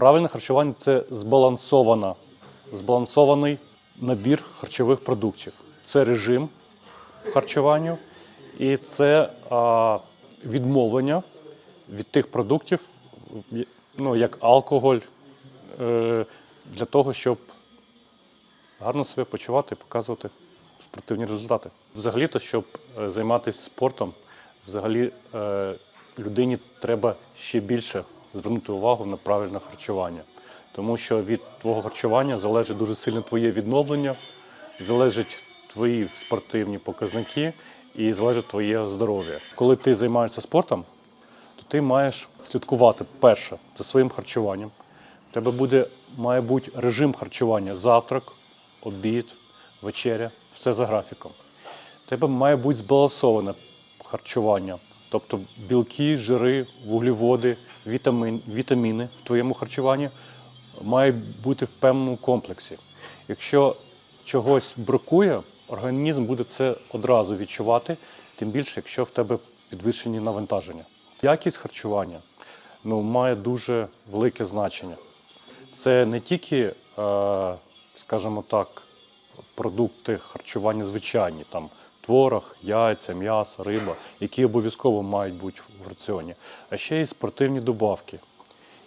Правильне харчування це збалансована, збалансований набір харчових продуктів. Це режим харчуванню і це а, відмовлення від тих продуктів, ну, як алкоголь, е, для того, щоб гарно себе почувати і показувати спортивні результати. Взагалі-то, щоб е, займатися спортом, взагалі е, людині треба ще більше звернути увагу на правильне харчування. Тому що від твого харчування залежить дуже сильно твоє відновлення, залежать твої спортивні показники і залежить твоє здоров'я. Коли ти займаєшся спортом, то ти маєш слідкувати перше за своїм харчуванням. У тебе буде, має бути режим харчування завтрак, обід, вечеря, все за графіком. У тебе має бути збалансоване харчування, тобто білки, жири, вуглеводи, вітамін, вітаміни в твоєму харчуванні мають бути в певному комплексі. Якщо чогось бракує, організм буде це одразу відчувати, тим більше, якщо в тебе підвищені навантаження. Якість харчування ну, має дуже велике значення. Це не тільки, е, скажімо так, продукти харчування звичайні, там творог, яйця, м'ясо, риба, які обов'язково мають бути в раціоні, а ще й спортивні добавки,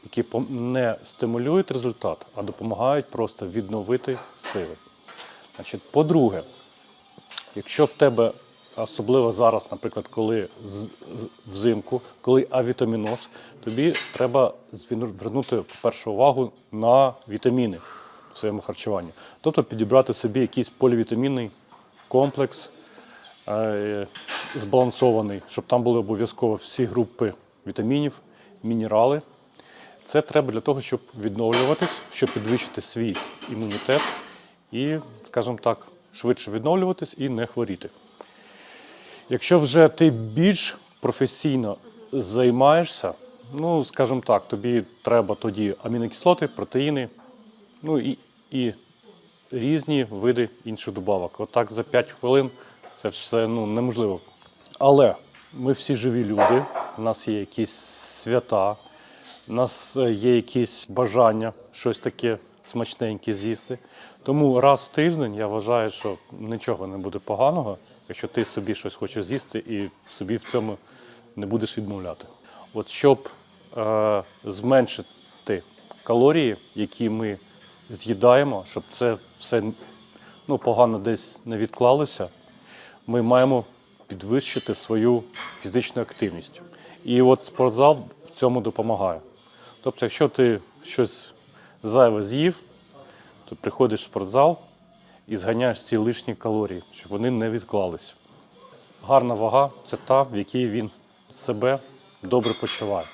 які не стимулюють результат, а допомагають просто відновити сили. Значить, по-друге, якщо в тебе, особливо зараз, наприклад, коли взимку, коли авітаміноз, тобі треба звернути першу увагу на вітаміни в своєму харчуванні. Тобто підібрати собі якийсь полівітамінний комплекс збалансований, щоб там були обов'язково всі групи вітамінів, мінерали. Це треба для того, щоб відновлюватись, щоб підвищити свій імунітет і, скажімо так, швидше відновлюватись і не хворіти. Якщо вже ти більш професійно займаєшся, ну, скажімо так, тобі треба тоді амінокислоти, протеїни, ну і, і різні види інших добавок. Отак за 5 хвилин це все ну, неможливо. Але ми всі живі люди, у нас є якісь свята, у нас е, є якісь бажання щось таке смачненьке з'їсти. Тому раз в тиждень я вважаю, що нічого не буде поганого, якщо ти собі щось хочеш з'їсти і собі в цьому не будеш відмовляти. От щоб е, зменшити калорії, які ми з'їдаємо, щоб це все ну, погано десь не відклалося, ми маємо підвищити свою фізичну активність. І от спортзал в цьому допомагає. Тобто, якщо ти щось зайве з'їв, то приходиш в спортзал і зганяєш ці лишні калорії, щоб вони не відклалися. Гарна вага це та, в якій він себе добре почуває.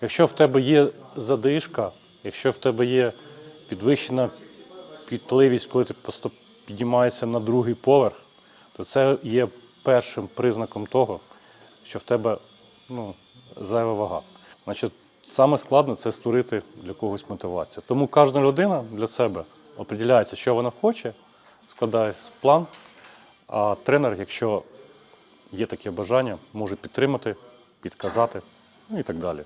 Якщо в тебе є задишка, якщо в тебе є підвищена підтливість, коли ти просто піднімаєшся на другий поверх, то це є першим признаком того, що в тебе ну, зайва вага. Значить, саме складне це створити для когось мотивацію. Тому кожна людина для себе определяється, що вона хоче, складає план, а тренер, якщо є таке бажання, може підтримати, підказати, ну і так далі.